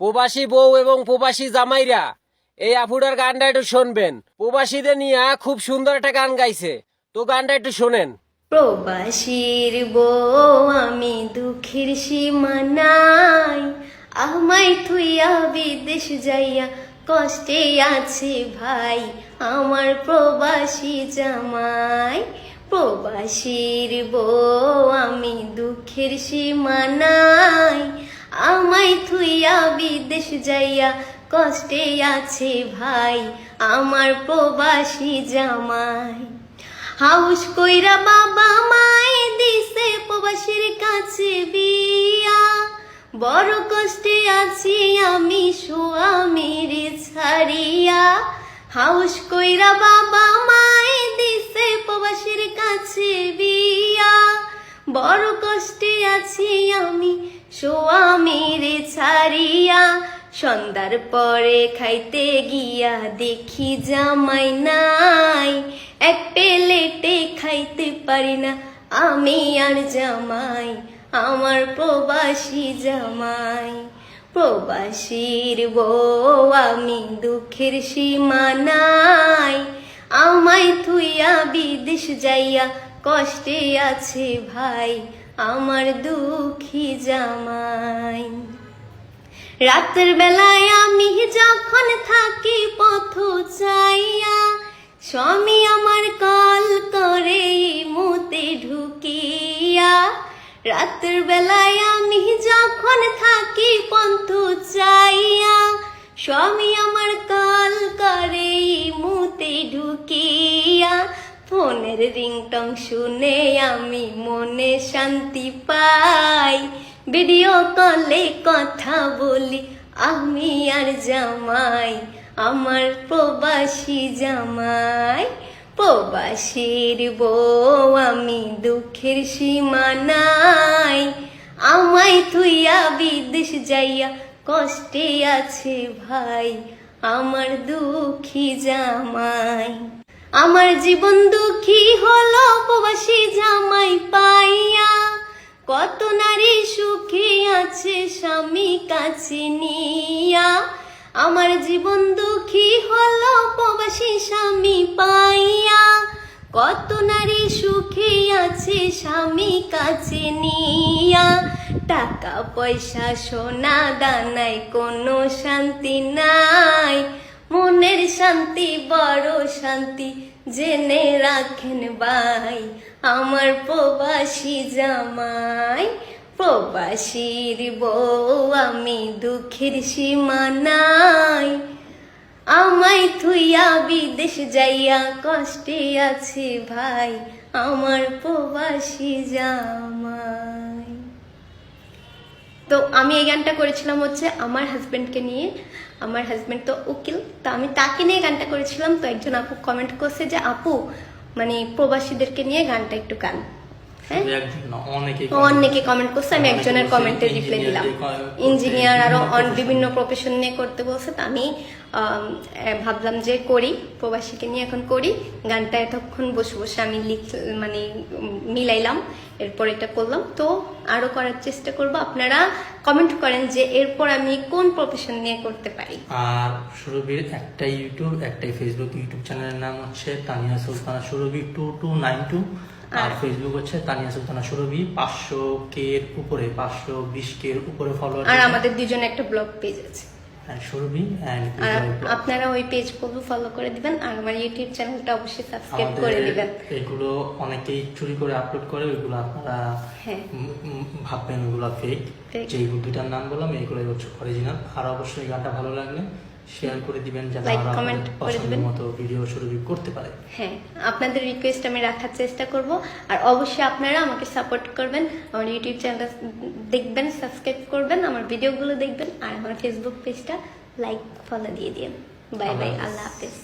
প্রবাসী বউ এবং প্রবাসী জামাইরা, এই আফুডার গানটা একটু শুনবেন। প্রবাসীদের নিয়ে খুব সুন্দর একটা গান গাইছে। তো গানটা একটু শোনেন। প্রবাসীর বউ, আমি দুঃখের সীমানাই আমায় থুইয়া বিদেশ যাইয়া কষ্টে আছে ভাই। আমার প্রবাসী জামাই, প্রবাসীর বউ, আমি দুঃখের সীমানাই আমায় থুইয়া বিদেশ যাইয়া, কষ্টে আছে ভাই আমার প্রবাসী জামাই। হাউস কইরা বাবা মায়ে দিছে প্রবাসীর কাছে বিয়া। বড় কষ্টে আছি আমি স্বামীর ছাড়িয়া। হাউস কইরা বাবা মাই দিছে প্রবাসীর কাছে বিয়া। বড় কষ্টে আছি আমি স্বামীর ছাড়িয়া। সন্ধ্যার পরে খাইতে গিয়া দেখি জামাই নাই। এক প্লেটে খাইতে পারি না আমি আর জামাই, আমার প্রবাসী জামাই। প্রবাসীর বউ আমি দুঃখের সীমানাই আমায় থুইয়া বিদেশ যাইয়া কষ্টে আছে ভাই আমার দুঃখী জামাই। রাতের বেলায় আমি যখন থাকি পথ চাইয়া, স্বামী আমার কল করে মতে ঢুকিয়া, রাতের বেলায় ফোনের রিংটং শুনে আমি মনে শান্তি পাই। ভিডিও কলে কথা বলি, আমি আর জামাই, আমার প্রবাসী জামাই। প্রবাসীর বউ আমি দুঃখের সীমানাই আমায় থুইয়া বিদেশ যাইয়া কষ্টে আছে ভাই, আমার দুঃখী জামাই। আমার জীবন দুঃখী হলো প্রবাসী জামাই পাইয়া। কত নারী সুখে আছে স্বামী কাছে নিয়া। আমার জীবন দুঃখী হলো প্রবাসী স্বামী পাইয়া। কত নারী সুখে আছে স্বামী কাছে নিয়া। টাকা পয়সা সোনা দানায় কোনো শান্তি নাই। মনের শান্তি, বড় শান্তি জেনে রাখেন ভাই। আমার প্রবাসী জামাই, প্রবাসীর বউ, আমি দুঃখের সীমানাই আমায় থুইয়া বিদেশ যাইয়া কষ্টে আছে ভাই, আমার প্রবাসী জামাই। তো আমি এই গানটা করেছিলাম হচ্ছে আমার হাজবেন্ডকে নিয়ে। আমার হাজব্যান্ড তো উকিল, তো আমি তাকে নিয়ে গানটা করেছিলাম, তো একজন আপু কমেন্ট করছে যে, আপু মানে প্রবাসীদেরকে নিয়ে গানটা একটু গান। অনেকে কমেন্ট করছে, আমি একজনের কমেন্টে রিপ্লাই দিলাম। ইঞ্জিনিয়ার আরও বিভিন্ন প্রফেশন নিয়ে করতে বলছে, তো আমি ভাবলাম যে করি, প্রবাসীকে নিয়ে এখন করি, গানটা এতক্ষণ বসে বসে আমি লিখ মানে মিলাইলাম, এরপর এটা করলাম। তো আরও করার চেষ্টা করব, আপনারা কমেন্ট করেন যে এরপর আমি কোন প্রফেশন নিয়ে করতে পারি। আর সুরভির একটাই ইউটিউব একটাই ফেসবুক ইউটিউব চ্যানেলের নাম হচ্ছে Tania Sultana Surovi two two nine two. আর ফেসবুক হচ্ছে তানিয়া সুলতানা সুরভি পাঁচশো কে এর উপরে পাঁচশো বিশ কে এর উপরে ফলোয়ার আর আমাদের দুজনে একটা ব্লগ পেজ আছে। সুরভি আর আপনারা ওই ফলো করে দিবেন আর আমার ইউটিউব চ্যানেলটা অবশ্যই সাবস্ক্রাইব করে দিবেন। এগুলো অনেকেই চুরি করে আপলোড করে ওইগুলো আপনারা হ্যাঁ। ভাববেন ওইগুলো ফেক Fake। যে দুইটার নাম বললাম এইগুলোই হচ্ছে অরিজিনাল আর অবশ্যই গানটা ভালো লাগলে শেয়ার করে দিবেন যাতে comment আমাদের করে দিবেন। মতো ভিডিও শুরু করতে পারে। হ্যাঁ আপনাদের রিকোয়েস্ট আমি রাখার চেষ্টা করব। আর অবশ্যই আপনারা আমাকে সাপোর্ট করবেন। আমার ইউটিউব চ্যানেল দেখবেন সাবস্ক্রাইব করবেন আমার ভিডিওগুলো দেখবেন আর আমার ফেসবুক পেজটা লাইক ফলো দিয়ে দিন বাই বাই। আল্লাহ হাফেজ।